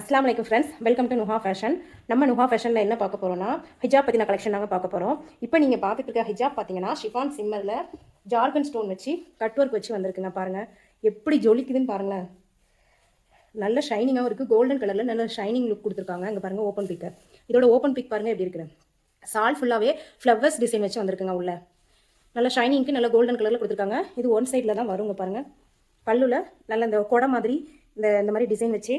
அஸ்லாம் வலைக்கம் friends welcome to Nuha fashion நம்ம நுஹா ஃபேஷனில் என்ன பார்க்க போகிறோம்னா ஹிஜாப் பற்றின கலெக்ஷன் நாங்கள் பார்க்க போகிறோம் இப்போ நீங்கள் பார்த்துட்டு இருக்க ஹிஜாப் பார்த்தீங்கன்னா ஷிஃபான் சிம்மரில் ஜார்கன் ஸ்டோன் வச்சு கட் ஒர்க் வச்சு வந்திருக்குங்க பாருங்கள் எப்படி ஜொலிக்குதுன்னு பாருங்களேன். நல்ல ஷைனிங்காகவும் இருக்குது கோல்டன் கலரில் நல்ல ஷைனிங் லுக் கொடுத்துருக்காங்க. இங்கே பாருங்கள் ஓப்பன் பிக்கு இதோட ஓப்பன் பிக் பாருங்கள் எப்படி இருக்குது சால் ஃபுல்லாகவே ஃப்ளவர்ஸ் டிசைன் வச்சு வந்திருக்குங்க உள்ள. நல்ல ஷைனிங்க்கு நல்ல கோல்டன் கலரில் கொடுத்துருக்காங்க. இது ஒன் சைடில் தான் வருங்க பாருங்கள் பல்லுல நல்ல இந்த கொடை மாதிரி இந்த இந்த மாதிரி டிசைன் வச்சு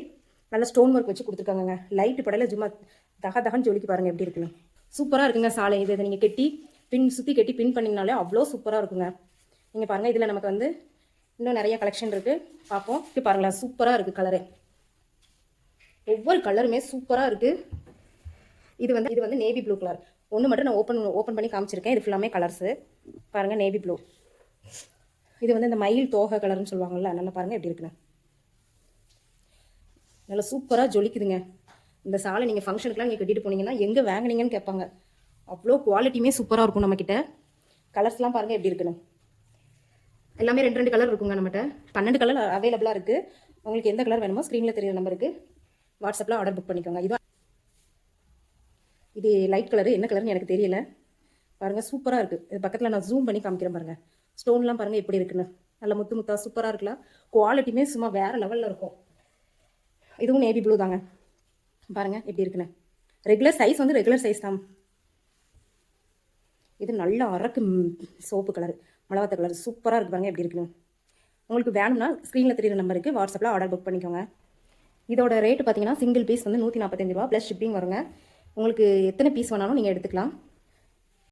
நல்ல ஸ்டோன் ஒர்க் வச்சு கொடுத்துருக்காங்க லைட்டு படையில் சும்மா தக தகன்னு ஜொலிக்கு பாருங்கள் எப்படி இருக்குன்னு. சூப்பராக இருக்குங்க சாலை. இது இதை நீங்கள் கெட்டி பின் சுற்றி கெட்டி பின் பண்ணிங்கனாலே அவ்வளோ சூப்பராக இருக்குங்க. நீங்கள் பாருங்கள் இதில் நமக்கு வந்து இன்னும் நிறைய கலெக்ஷன் இருக்குது பார்ப்போம் இப்போ பாருங்களேன் சூப்பராக இருக்குது கலரு ஒவ்வொரு கலருமே சூப்பராக இருக்குது இது வந்து இது வந்து நேவி ப்ளூ கலர் ஒன்று மட்டும் நான் ஓப்பன் ஓப்பன் பண்ணி காமிச்சிருக்கேன். இது ஃபுல்லாமே கலர்ஸு பாருங்கள் நேவி ப்ளூ இது வந்து இந்த மயில் தோகை கலர்னு சொல்லுவாங்கல்ல நல்லா பாருங்கள் எப்படி இருக்குன்னு. நல்லா சூப்பராக ஜொலிக்குதுங்க. இந்த சாலை நீங்கள் ஃபங்க்ஷனுக்குலாம் நீங்கள் கட்டிட்டு போனீங்கன்னா எங்கே வாங்கினீங்கன்னு கேட்பாங்க. அவ்வளோ குவாலிட்டியுமே சூப்பராக இருக்கும் நம்மக்கிட்ட கலர்ஸ்லாம் பாருங்கள் எப்படி இருக்குன்னு. எல்லாமே ரெண்டு ரெண்டு கலர் இருக்குங்க நம்மகிட்ட. பன்னெண்டு கலர் அவைலபிளாக இருக்குது உங்களுக்கு எந்த கலர் வேணுமோ ஸ்க்ரீனில் தெரியுற நம்பருக்கு வாட்ஸ்அப்பில் ஆர்டர் புக் பண்ணிக்கோங்க. இது இது லைட் கலரு என்ன கலர்னு எனக்கு தெரியல. பாருங்கள் சூப்பராக இருக்குது இது பக்கத்தில் நான் ஜூம் பண்ணி காமிக்கிறேன் பாருங்கள் ஸ்டோன்லாம் பாருங்கள் எப்படி இருக்குன்னு. நல்ல முத்து முத்தா சூப்பராக இருக்கலாம். குவாலிட்டியுமே சும்மா வேறு லெவலில் இருக்கும். இதுவும் நேவி ப்ளூ தாங்க. பாருங்கள் எப்படி இருக்குன்னு. ரெகுலர் சைஸ் வந்து ரெகுலர் சைஸ் தான். இது நல்ல அரக்கு சோப்பு கலர் மலவாத்த கலர் சூப்பராக இருக்கு பாருங்க எப்படி இருக்குன்னு. உங்களுக்கு வேணும்னா ஸ்க்ரீனில் தெரியுற நம்பருக்கு வாட்ஸ்அப்பில் ஆர்டர் புக் பண்ணிக்கோங்க. இதோட ரேட்டு பார்த்தீங்கன்னா சிங்கிள் பீஸ் வந்து நூற்றி நாற்பத்தஞ்சு ரூபா ப்ளஸ் ஷிப்பிங் வருங்க. உங்களுக்கு எத்தனை பீஸ் வேணாலும் நீங்கள் எடுத்துக்கலாம்.